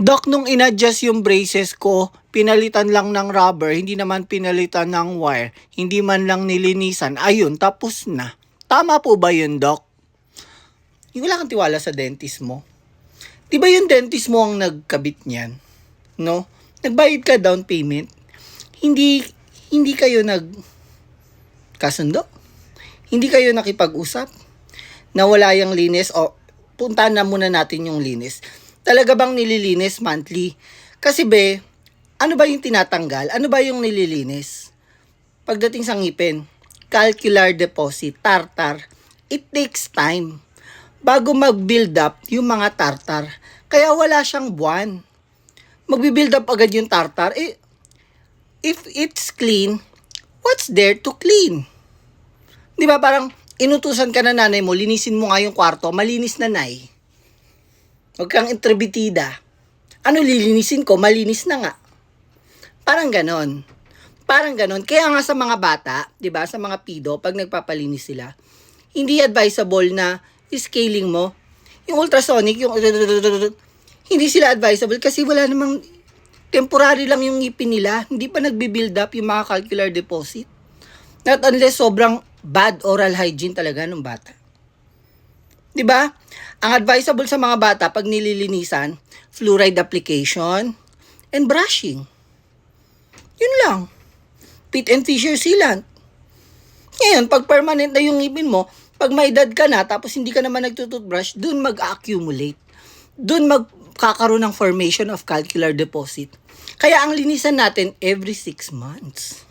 Doc, nung inadjust yung braces ko, pinalitan lang ng rubber, hindi naman pinalitan ng wire, hindi man lang nilinisan, ayun, tapos na. Tama po ba yun, Doc? Yung wala kang tiwala sa dentist mo. Di ba yung dentist mo ang nagkabit niyan? No? Nagbayad ka down payment. Hindi, hindi kayo nag kasundo? Hindi kayo nakipag-usap? Na wala yung linis o puntahan na muna natin yung linis. Talaga bang nililinis monthly? Kasi be, ano ba yung tinatanggal? Ano ba yung nililinis? Pagdating sa ngipin, calcular deposit, tartar, it takes time bago mag-build up yung mga tartar. Kaya wala siyang buwan. Magbi-build up agad yung tartar. Eh, if it's clean, what's there to clean? Di ba parang inutusan ka na nanay mo, linisin mo nga yung kwarto, malinis na nay. Huwag kang intribitida. Ano lilinisin ko? Malinis na nga. Parang ganon. Parang ganon. Kaya nga sa mga bata, di ba, sa mga pido, pag nagpapalinis sila, hindi advisable na scaling mo. Yung ultrasonic, yung hindi sila advisable kasi wala namang temporary lang yung ngipin nila. Hindi pa nagbi-build up yung mga calcular deposit. Not unless sobrang bad oral hygiene talaga ng bata. 'Di ba? Ang advisable sa mga bata pag nililinisan, fluoride application and brushing. Yun lang. Pit and fissure sealant. Ngayon, pag permanent na yung ngipin mo, pag may edad ka na, tapos hindi ka naman nagtututbrush, dun mag-accumulate. Dun magkakaroon ng formation of calcular deposit. Kaya ang linisan natin every 6 months.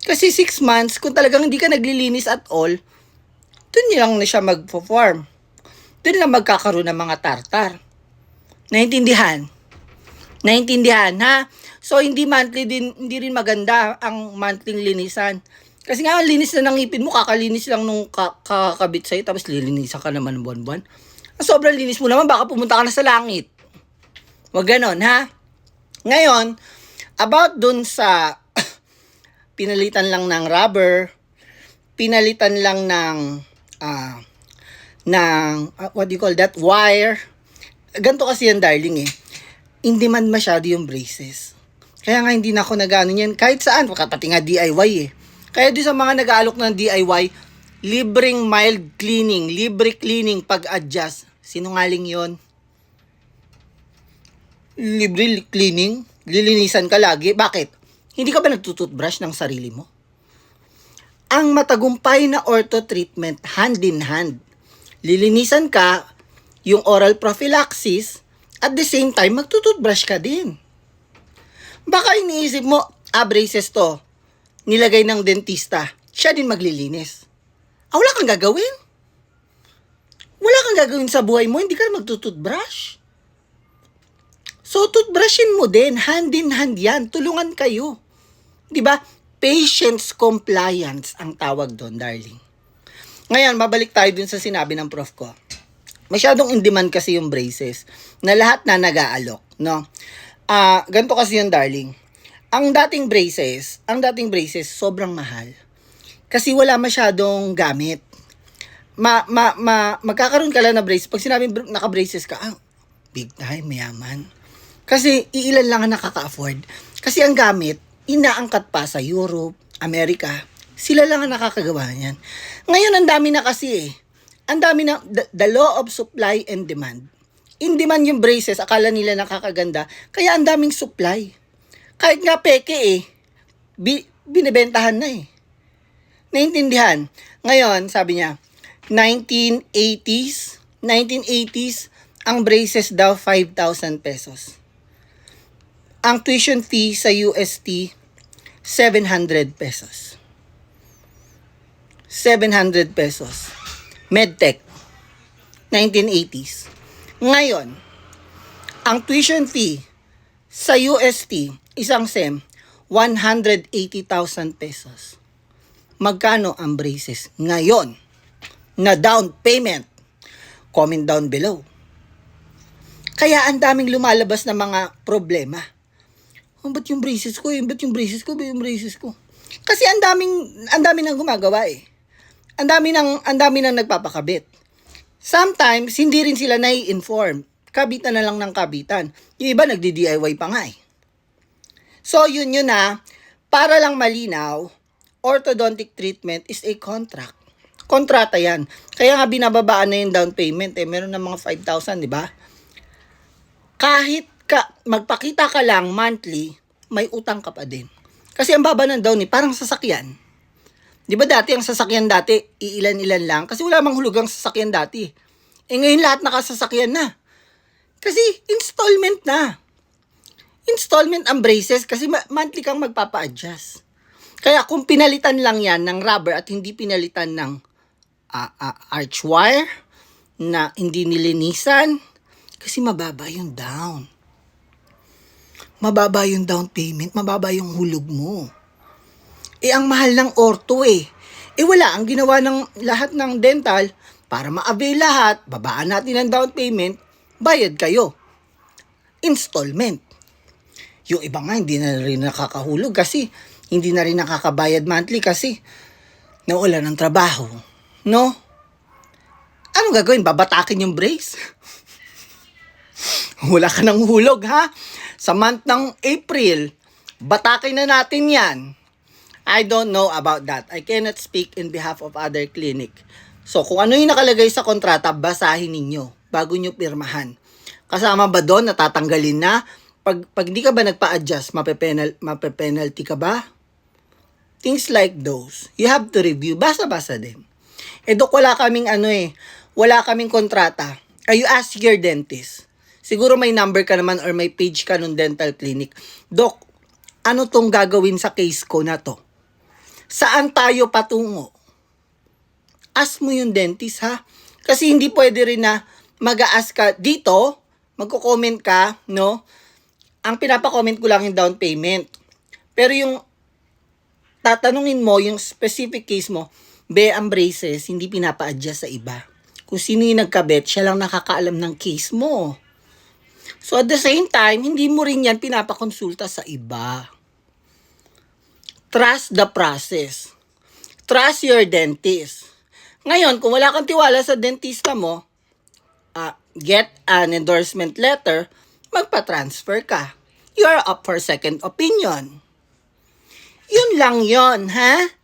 Kasi 6 months, kung talagang hindi ka naglilinis at all, dun lang na siya mag-form. Dun lang magkakaroon ng mga tartar. Naintindihan? Naintindihan, ha? So, hindi monthly din, hindi rin maganda ang monthly linisan. Kasi nga, linis na ng ngipin mo, kakalinis lang nung ka- kakabit sa'yo, tapos lilinisan ka naman buwan-buwan. Ang sobrang linis mo naman, baka pumunta ka na sa langit. Huwag ganon, ha? Ngayon, about dun sa pinalitan lang ng rubber, pinalitan lang ng, ah, ng, ah, what do you call that, wire. Ganto kasi yan, darling, eh. Hindi man masyado yung braces. Kaya nga hindi na ako nag-ano yan. Kahit saan, pati nga DIY eh. Kaya di sa mga nag-aalok ng DIY, libreng mild cleaning, libre cleaning pag-adjust. Sinungaling yon Libre cleaning? Lilinisan ka lagi? Bakit? Hindi ka ba nagtututbrush ng sarili mo? Ang matagumpay na ortho treatment, hand in hand. Lilinisan ka, yung oral prophylaxis, at the same time, magtututbrush ka din. Baka iniisip mo, ah, braces to, nilagay ng dentista, siya din maglilinis. Ah, wala kang gagawin? Wala kang gagawin sa buhay mo, hindi ka magtututbrush. So, toothbrushin mo din, hand in hand yan, tulungan kayo. 'Di ba? Patience compliance ang tawag doon, darling. Ngayon, mabalik tayo dun sa sinabi ng prof ko. Masyadong in demand kasi yung braces na lahat na nag-aalok, no? Ah, ganito kasi yung darling. Ang dating braces, ang dating braces sobrang mahal. Kasi wala masyadong gamit. Ma, ma, ma, magkakaroon ka lang na braces. Pag sinabing br- naka-braces ka, ah, big time, mayaman. Kasi iilan lang ang nakaka-afford. Kasi ang gamit, inaangkat pa sa Europe, Amerika. Sila lang ang nakakagawa niyan. Ngayon, ang dami na kasi eh. Ang dami na, the, the law of supply and demand. In demand yung braces, akala nila nakakaganda. Kaya ang daming supply. Kahit nga peke eh, bi, binibentahan na eh. Naintindihan? Ngayon, sabi niya, 1980s, 1980s, ang braces daw 5,000 pesos. Ang tuition fee sa UST, 700 pesos. 700 pesos. MedTech, 1980s. Ngayon, ang tuition fee sa UST, isang SEM, 180,000 pesos. Magkano ang braces ngayon na down payment? Comment down below. Kaya ang daming lumalabas na mga problema. Oh, ba't yung braces ko? Eh? Ba't yung braces ko? Ba't yung braces ko? Kasi ang daming, ang dami nang gumagawa eh. Ang dami nang, ang dami nang nagpapakabit. Sometimes, hindi rin sila nai-inform. kabitan na lang ng kabitan. Yung iba nagdi-DIY pa nga eh. So, yun yun na. Para lang malinaw, orthodontic treatment is a contract. Kontrata yan. Kaya nga binababaan na yung down payment eh. Meron na mga 5,000, di ba? Kahit ka, magpakita ka lang monthly, may utang ka pa din. Kasi ang baba ng down eh, parang sasakyan. Di ba dati ang sasakyan dati, iilan-ilan lang? Kasi wala mang hulugang sasakyan dati. Eh ngayon lahat nakasasakyan na. Kasi installment na. Installment ang braces kasi monthly kang magpapa-adjust. Kaya kung pinalitan lang yan ng rubber at hindi pinalitan ng ah, ah, arch wire na hindi nilinisan, kasi mababa yung down. Mababa yung down payment, mababa yung hulog mo. Eh, ang mahal ng orto eh. Eh, wala. Ang ginawa ng lahat ng dental, para ma-avail lahat, babaan natin ang down payment, bayad kayo. Installment. Yung iba nga, hindi na rin nakakahulog kasi hindi na rin nakakabayad monthly kasi nawala ng trabaho. No? Anong gagawin? Babatakin yung brace? Wala ka ng hulog, ha? Sa month ng April, batakin na natin yan. I don't know about that. I cannot speak in behalf of other clinic. So, kung ano yung nakalagay sa kontrata, basahin ninyo bago nyo pirmahan. Kasama ba doon, natatanggalin na? Pag, pag di ka ba nagpa-adjust, mape-penal, mape-penalty ka ba? Things like those. You have to review. Basa-basa din. Eh, dok, wala kaming ano eh. Wala kaming kontrata. Uh, you ask your dentist. Siguro may number ka naman or may page ka nung dental clinic. Dok, ano tong gagawin sa case ko na to? Saan tayo patungo? Ask mo yung dentist ha. Kasi hindi pwede rin na mag-ask ka dito, magko-comment ka, no? Ang pinapa-comment ko lang yung down payment. Pero yung tatanungin mo yung specific case mo, be ang braces, hindi pinapa-adjust sa iba. Kung sino yung nagkabit, siya lang nakakaalam ng case mo. So at the same time, hindi mo rin yan pinapakonsulta sa iba. Trust the process. Trust your dentist. Ngayon, kung wala kang tiwala sa dentista mo, ah, get an endorsement letter, magpa-transfer ka. You are up for second opinion. Yun lang yon ha?